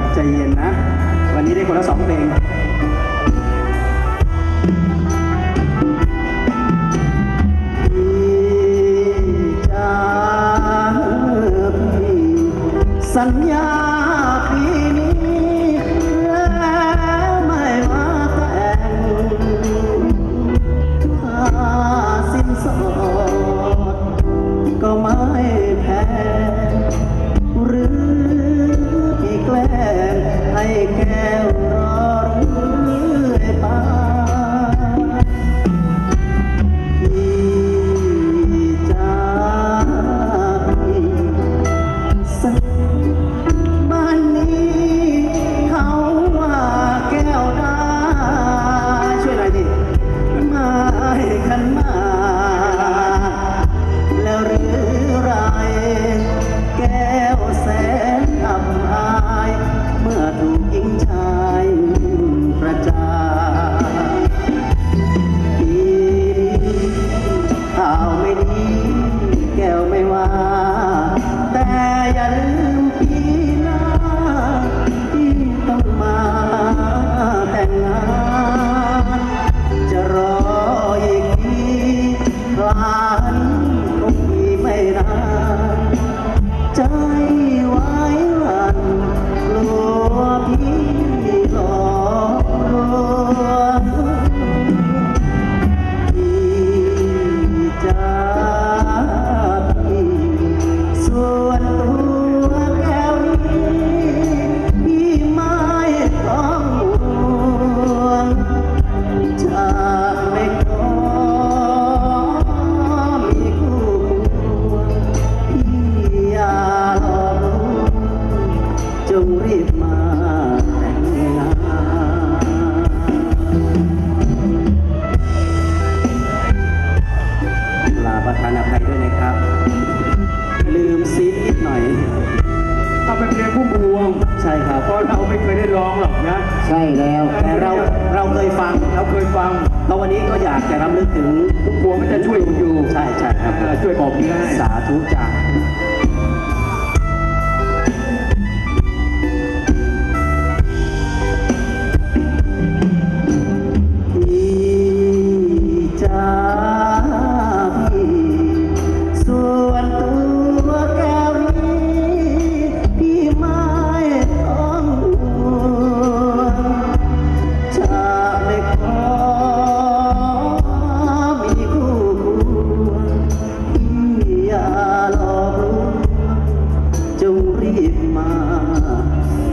ครับใจเย็นนะ วันนี้ได้คนละสองเพลงพี่จ๋าพี่สัญญาปีนี้แล้วไม่มาแต่งค่าสิ้นสอดก็ไม่แพงหรือ ใช่ครับ เพราะเราไม่เคยได้ร้องหรอกนะ ใช่แล้ว แต่เราเราเคยฟัง เราเคยฟังแล้ววันนี้ก็อยากจะรำลึกถึงพุ่มพวงก็จะช่วยคุณอยู่ ใช่ใช่ครับเออช่วยบอกเนื้อให้สาธุจ้า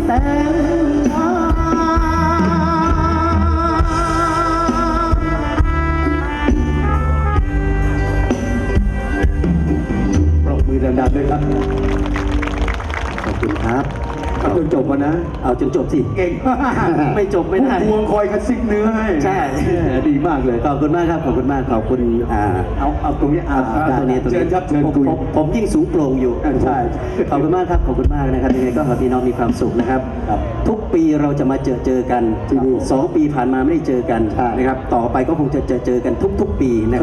ปรบมือดังๆด้วยครับ ขอบคุณครับ เอาจนจบมานะ เอาจนจบสิ เก่งมากไม่จบไม่ได้พุ่มพวงคอยกระซิกเนื้อให้ ใช่แหมดีมากเลย ขอบคุณมากครับ ขอบคุณมาก ขอบคุณอ่าเอาเอาตรงนี้อ่าอ่าตัวนี้ตัวเชินี้ญครับเชิญผมคุยผมผมยิ่งสูงโปร่งอยู่อ่าใช่ ขอบคุณมากครับ ขอบคุณมากนะครับยังไงก็ขอให้พี่น้องมีความสุขนะครับครับ ทุกปีเราจะมาเจอเจอกันที่นี่สองปีผ่านมาไม่ได้เจอกันใช่นะครับ ต่อไปก็คงจะเจอเจอกันทุก ๆ ปีนะ